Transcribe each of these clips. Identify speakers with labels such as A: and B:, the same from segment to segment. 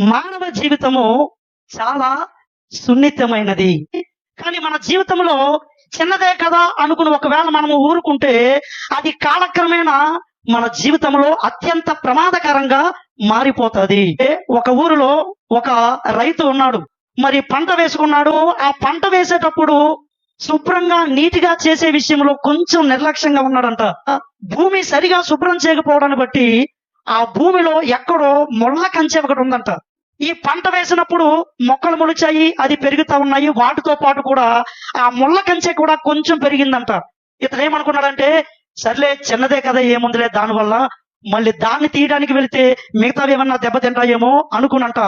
A: మానవ జీవితము చాలా సున్నితమైనది. కానీ మన జీవితంలో చిన్నదే కదా అనుకుని ఒకవేళ మనము ఊరుకుంటే అది కాలక్రమేణా మన జీవితంలో అత్యంత ప్రమాదకరంగా మారిపోతుంది. ఒక ఊరిలో ఒక రైతు ఉన్నాడు. మరి పంట వేసుకున్నాడు. ఆ పంట వేసేటప్పుడు శుభ్రంగా నీటిగా చేసే విషయంలో కొంచెం నిర్లక్ష్యంగా ఉన్నాడంట. భూమి సరిగా శుభ్రం చేయకపోవడాన్ని బట్టి ఆ భూమిలో ఎక్కడో ముళ్ళ కంచె ఒకటి ఉందంట. ఈ పంట వేసినప్పుడు మొక్కలు మొలిచాయి అది పెరుగుతా ఉన్నాయి. వాటితో పాటు కూడా ఆ ముళ్ళ కంచె కూడా కొంచెం పెరిగిందంట. ఇతను ఏమనుకున్నాడంటే సర్లే చిన్నదే కదా ఏముందిలే దానివల్ల. మళ్ళీ దాన్ని తీయడానికి వెళితే మిగతావి ఏమన్నా దెబ్బతింటాయేమో అనుకున్నంట.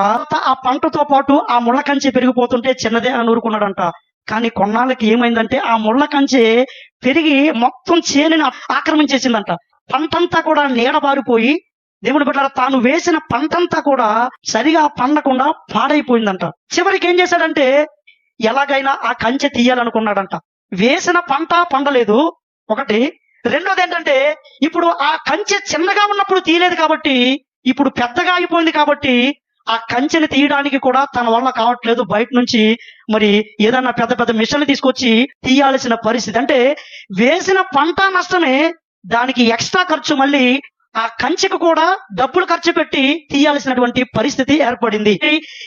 A: ఆ పంటతో పాటు ఆ ముళ్ళ కంచె పెరిగిపోతుంటే చిన్నదే అని ఊరుకున్నాడంట. కానీ కొన్నాళ్ళకి ఏమైందంటే ఆ ముళ్ళ కంచె పెరిగి మొత్తం చేనుని ఆక్రమించేసిందంట. పంటంతా కూడా నీడబారిపోయి దేవుని బిడ్డ తాను వేసిన పంటంతా కూడా సరిగా పండకుండా పాడైపోయిందంట. చివరికి ఏం చేశాడంటే ఎలాగైనా ఆ కంచె తీయాలనుకున్నాడంట. వేసిన పంట పండలేదు. ఒకటి. రెండోది ఏంటంటే ఇప్పుడు ఆ కంచె చిన్నగా ఉన్నప్పుడు తీయలేదు కాబట్టి ఇప్పుడు పెద్దగా అయిపోయింది కాబట్టి ఆ కంచెని తీయడానికి కూడా తన వల్ల కావట్లేదు. బయట నుంచి మరి ఏదన్నా పెద్ద పెద్ద మిషన్లు తీసుకొచ్చి తీయాల్సిన పరిస్థితి. అంటే వేసిన పంట నష్టమే దానికి ఎక్స్ట్రా ఖర్చు మళ్ళీ ఆ కంచెకు కూడా డబ్బులు ఖర్చు పెట్టి తీయాల్సినటువంటి పరిస్థితి ఏర్పడింది.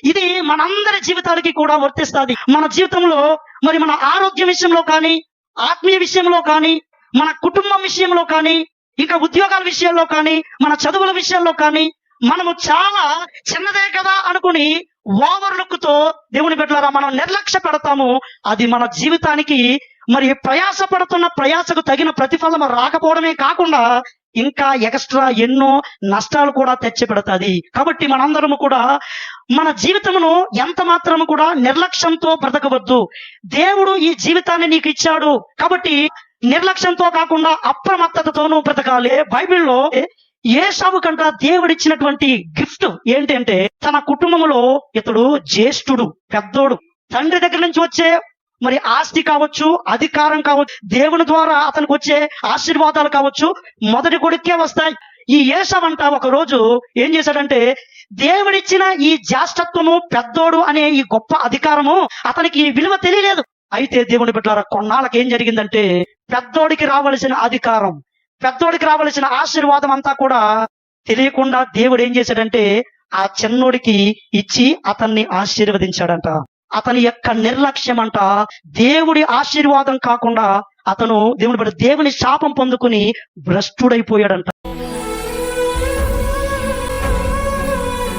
A: ఇది మనందరి జీవితాలకి కూడా వర్తిస్తుంది. మన జీవితంలో మరి మన ఆరోగ్య విషయంలో కానీ ఆత్మీయ విషయంలో కానీ మన కుటుంబం విషయంలో కానీ ఇంకా ఉద్యోగాల విషయంలో కానీ మన చదువుల విషయంలో కానీ మనము చాలా చిన్నదే కదా అనుకుని ఓవర్ లుక్తో దేవుని బిడ్డలారా మనం నిర్లక్ష్య పెడతాము. అది మన జీవితానికి మరి ప్రయాస పడుతున్న ప్రయాసకు తగిన ప్రతిఫలం రాకపోవడమే కాకుండా ఇంకా ఎక్స్ట్రా ఎన్నో నష్టాలు కూడా తెచ్చి పెడతాది కాబట్టి మనందరము కూడా మన జీవితమును ఎంత మాత్రము కూడా నిర్లక్ష్యంతో బ్రతకవద్దు. దేవుడు ఈ జీవితాన్ని నీకు ఇచ్చాడు. కాబట్టి నిర్లక్ష్యంతో కాకుండా అప్రమత్తతతోనూ బ్రతకాలి. బైబిల్లో ఏసావు కంట దేవుడిచ్చినటువంటి గిఫ్ట్ ఏంటంటే తన కుటుంబంలో ఇతడు జ్యేష్ఠుడు పెద్దోడు. తండ్రి దగ్గర నుంచి వచ్చే మరి ఆస్తి కావచ్చు అధికారం కావచ్చు దేవుని ద్వారా అతనికి వచ్చే ఆశీర్వాదాలు కావచ్చు మొదటి కొడుకే వస్తాయి. ఈ ఏసవంట ఒక రోజు ఏం చేశాడంటే దేవుడిచ్చిన ఈ జ్యేష్ఠత్వము పెద్దోడు అనే ఈ గొప్ప అధికారము అతనికి విలువ తెలియలేదు. అయితే దేవుని బిడ్డారా కొన్నాళ్ళకి ఏం జరిగిందంటే పెద్దోడికి రావలసిన అధికారం పెద్దోడికి రావలసిన ఆశీర్వాదం అంతా కూడా తెలియకుండా దేవుడు ఏం చేశాడంటే ఆ చిన్నోడికి ఇచ్చి అతన్ని ఆశీర్వదించాడంట. అతని యొక్క నిర్లక్ష్యం అంట దేవుడి ఆశీర్వాదం కాకుండా అతను దేవుని బట్టి దేవుని శాపం పొందుకుని భ్రష్టుడైపోయాడంట.